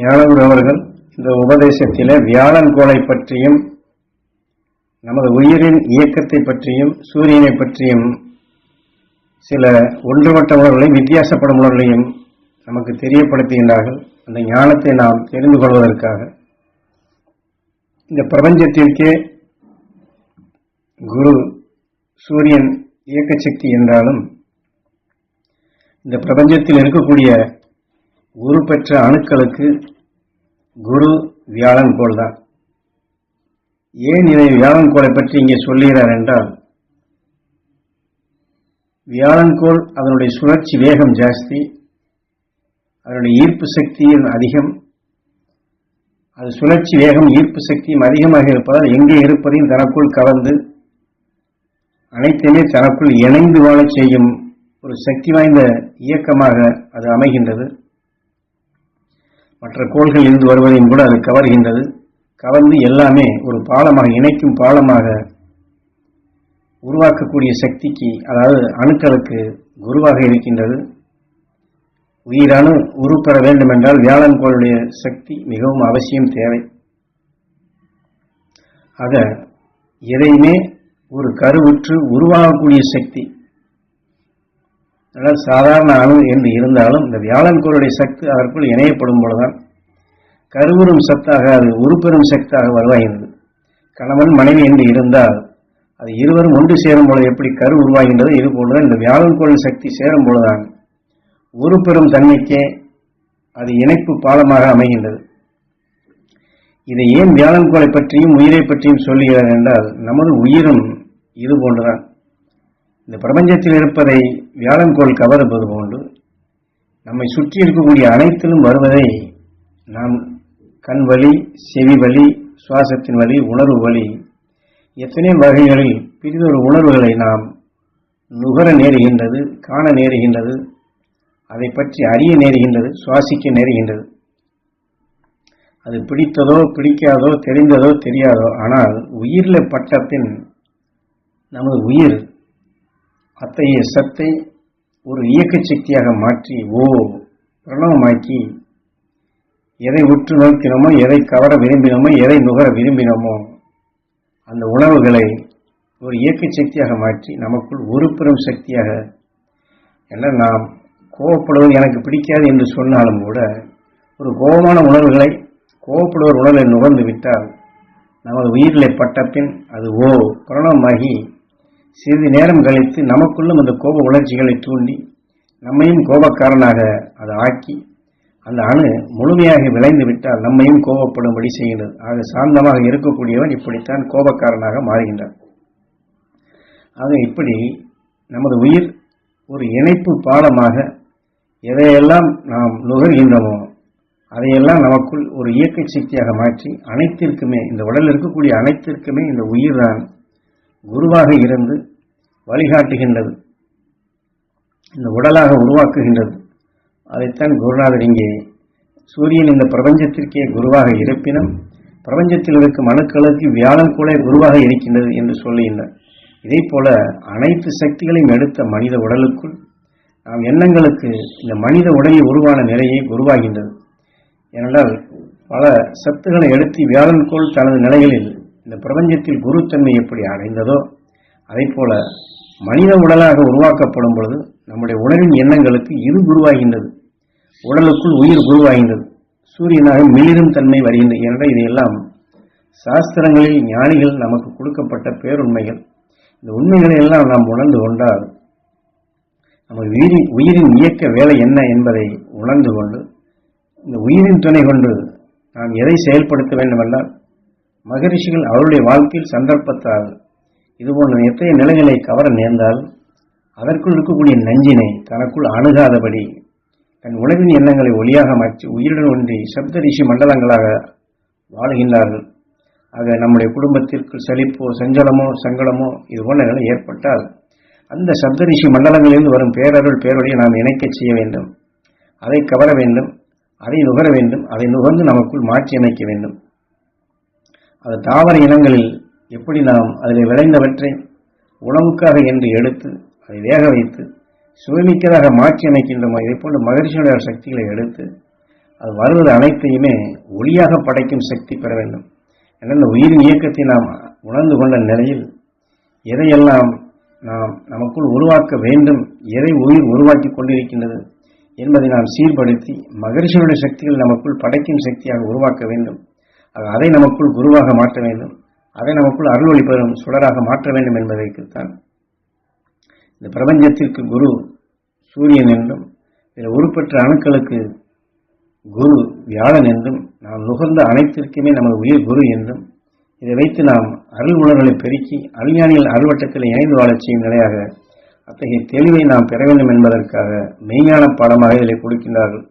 ஞானகுரு அவர்கள் இந்த உபதேசத்திலே வியாழன் கோளை பற்றியும் நமது உயிரின் இயக்கத்தை பற்றியும் சூரியனை பற்றியும் சில ஒன்றுபட்ட உணர்வுகளையும் வித்தியாசப்படும் உணர்வுகளையும் நமக்கு தெரியப்படுத்துகின்றார்கள். அந்த ஞானத்தை நாம் தெரிந்து கொள்வதற்காக. இந்த பிரபஞ்சத்திற்கே குரு சூரியன் இயக்க சக்தி என்றாலும் இந்த பிரபஞ்சத்தில் இருக்கக்கூடிய குரு பெற்ற அணுக்களுக்கு குரு வியாழன் கோள் தான். ஏன் இதை வியாழன் கோளை பற்றி இங்கே சொல்லுகிறார் என்றால் வியாழன் கோள் அதனுடைய சுழற்சி வேகம் ஜாஸ்தி அதனுடைய ஈர்ப்பு சக்தியும் அதிகம் அது சுழற்சி வேகம் ஈர்ப்பு சக்தியும் அதிகமாக இருப்பதால் எங்கே இருப்பதையும் தனக்குள் கலந்து அனைத்தையுமே தனக்குள் இணைந்து வாழ செய்யும் ஒரு சக்தி வாய்ந்த இயக்கமாக அது அமைகின்றது. மற்ற கோள்கள் இருந்து வருவதையும் கூட அது கவர்கின்றது. கவர்ந்து எல்லாமே ஒரு பாலமாக இணைக்கும் பாலமாக உருவாக்கக்கூடிய சக்திக்கு அதாவது அணுக்களுக்கு குருவாக இருக்கின்றது. உயிரணு உருப்பெற வேண்டும் என்றால் வியாழன் கோளுடைய சக்தி மிகவும் அவசியம் தேவை. ஆக எதையுமே ஒரு கருவுற்று உருவாகக்கூடிய சக்தி அதாவது சாதாரண அணு என்று இருந்தாலும் இந்த வியாழன் கோளுடைய சக்தி அதற்குள் இணையப்படும் பொழுதுதான் கருவுறும் சத்தாக அது உருப்பெறும் சக்தாக வருவாகின்றது கணவன் மனைவி என்று இருந்தால் அது இருவரும் ஒன்று சேரும் பொழுது எப்படி கரு உருவாகின்றது? இது போலதான் இந்த வியாழன் கோளின் சக்தி சேரும் பொழுதுதான் உருப்பெறும் தன்மைக்கே அது இணைப்பு பாலமாக அமைகின்றது. இதை ஏன் வியாழன் கோளை பற்றியும் உயிரை பற்றியும் சொல்லுகிறார் என்றால் நமது உயிரும் இது போன்றுதான். இந்த பிரபஞ்சத்தில் இருப்பதை வியாழன்கோள் கவருவது போன்று நம்மை சுற்றி இருக்கக்கூடிய அனைத்திலும் வருவதை நாம் கண் வலி செவி வலி சுவாசத்தின் வலி உணர்வு வலி எத்தனை வகைகளில் பிரிதொரு உணர்வுகளை நாம் நுகர நேருகின்றது காண நேருகின்றது அதை பற்றி அறிய நேருகின்றது சுவாசிக்க நேருகின்றது. அது பிடித்ததோ பிடிக்காதோ தெரிந்ததோ தெரியாதோ ஆனால் உயிரில் பட்ட பின் நமது உயிர் அத்தகைய சத்தை ஒரு இயக்க சக்தியாக மாற்றி ஓ பிரணவமாக்கி எதை உற்று நோக்கினோமோ எதை கவர விரும்பினோமோ எதை நுகர விரும்பினோமோ அந்த உணவுகளை ஒரு இயக்க சக்தியாக மாற்றி நமக்குள் உருப்பெறும் சக்தியாக என்ன நாம் கோவப்படுவது எனக்கு பிடிக்காது என்று சொன்னாலும் கூட ஒரு கோபமான உணர்வுகளை கோவப்படுவர் உணர்வை நுகர்ந்து விட்டால் நமது உயிரிலே பட்ட பின் அது ஓ பிரணவமாகி சிறிது நேரம் கழித்து நமக்குள்ளும் அந்த கோப உணர்ச்சிகளை தூண்டி நம்மையும் கோபக்காரனாக அதை ஆக்கி அந்த அணு முழுமையாக விளைந்து விட்டால் நம்மையும் கோபப்படும்படி செய்கிறது. ஆக சாந்தமாக இருக்கக்கூடியவன் இப்படித்தான் கோபக்காரனாக மாறுகின்றான். ஆக இப்படி நமது உயிர் ஒரு இணைப்பு பாலமாக எதையெல்லாம் நாம் நுகர்கின்றோமோ அதையெல்லாம் நமக்குள் ஒரு இயக்க சக்தியாக மாற்றி அனைத்திற்குமே இந்த உடலில் இருக்கக்கூடிய அனைத்திற்குமே இந்த உயிர் தான் குருவாக இருந்து வழிகாட்டுகின்றது. இந்த உடலாக உருவாக்குகின்றது. அதைத்தான் குருநாதர் இங்கே சூரியன் இந்த பிரபஞ்சத்திற்கே குருவாக இருப்பினும் பிரபஞ்சத்தில் இருக்கும் அணுக்களுக்கு வியாழன் கூட குருவாக இருக்கின்றது என்று சொல்லுகின்றார். இதே போல அனைத்து சக்திகளையும் எடுத்த மனித உடலுக்குள் நாம் எண்ணங்களுக்கு இந்த மனித உடலில் உருவான நிலையை குருவாகின்றது. ஏனென்றால் பல சத்துக்களை எடுத்து வியாழன்கோள் தனது நிலைகளில் இந்த பிரபஞ்சத்தில் குருத்தன்மை எப்படி அடைந்ததோ அதே போல மனித உடலாக உருவாக்கப்படும் பொழுது நம்முடைய உடலின் எண்ணங்களுக்கு இது குருவாகின்றது. உடலுக்குள் உயிர் குருவாகின்றது. சூரியனாக மிளிரும் தன்மை வருகின்றது. என்ற இதையெல்லாம் சாஸ்திரங்களில் ஞானிகள் நமக்கு கொடுக்கப்பட்ட பேருண்மைகள். இந்த உண்மைகளை எல்லாம் நாம் உணர்ந்து கொண்டால் நமது உயிரின் உயிரின் இயக்க வேலை என்ன என்பதை உணர்ந்து கொண்டு இந்த உயிரின் துணை கொண்டு நாம் எதை செயல்படுத்த வேண்டுமென்றால் மகரிஷிகள் அவருடைய வாழ்க்கையில் சந்தர்ப்பத்தால் இதுபோன்ற எத்தகைய நிலைகளை கவர நேர்ந்தால் அதற்குள் இருக்கக்கூடிய நஞ்சினை தனக்குள் அணுகாதபடி தன் உணவின் எண்ணங்களை ஒளியாக மாற்றி உயிருடன் ஒன்றி சப்த ரிஷி மண்டலங்களாக வாழுகின்றார்கள். ஆக நம்முடைய குடும்பத்திற்கு செழிப்போ சஞ்சலமோ சங்கடமோ இது போன்ற நிலை ஏற்பட்டால் அந்த சப்தரிஷி மண்டலங்களிலிருந்து வரும் பேரருள் பேரொழியை நாம் இணைக்கச் செய்ய வேண்டும். அதை கவர வேண்டும் அதை நுகர வேண்டும் அதை நுகர்ந்து நமக்குள் மாற்றி அமைக்க வேண்டும். அது தாவர இனங்களில் எப்படி நாம் அதில் விளைந்தவற்றை உணவுக்காக என்று எடுத்து அதை வேக வைத்து சுவைமிக்கதாக மாற்றி அமைக்கின்றோமோ இதே போன்று மகிழ்ச்சியுடைய சக்திகளை எடுத்து அது வருவது அனைத்தையுமே ஒளியாக படைக்கும் சக்தி பெற வேண்டும். என இந்த உயிரின் இயக்கத்தை நாம் உணர்ந்து கொண்ட நிலையில் எதையெல்லாம் நாம் நமக்குள் உருவாக்க வேண்டும் எதை உயிர் உருவாக்கி கொண்டிருக்கின்றது என்பதை நாம் சீர்படுத்தி மகிழ்ச்சியுடைய சக்திகள் நமக்குள் படைக்கும் சக்தியாக உருவாக்க வேண்டும். அதை நமக்குள் குருவாக மாற்ற வேண்டும். அதை நமக்குள் அருள் ஒளிபெறும் சுடராக மாற்ற வேண்டும் என்பதற்குத்தான் இந்த பிரபஞ்சத்திற்கு குரு சூரியன் என்றும் இதில் உருப்பெற்ற அணுக்களுக்கு குரு வியாழன் என்றும் நாம் நுகர்ந்த அனைத்திற்குமே நமது உயிர் குரு என்றும் இதை வைத்து நாம் அருள் உணர்வுகளை பெருக்கி அருஞானிகள் அருள்வட்டத்தில் இணைந்து வாழச் செய்யும் நிலையாக அத்தகைய தெளிவை நாம் பெற வேண்டும் என்பதற்காக மெய்ஞான பாடமாக இதில் கொடுக்கின்றார்கள்.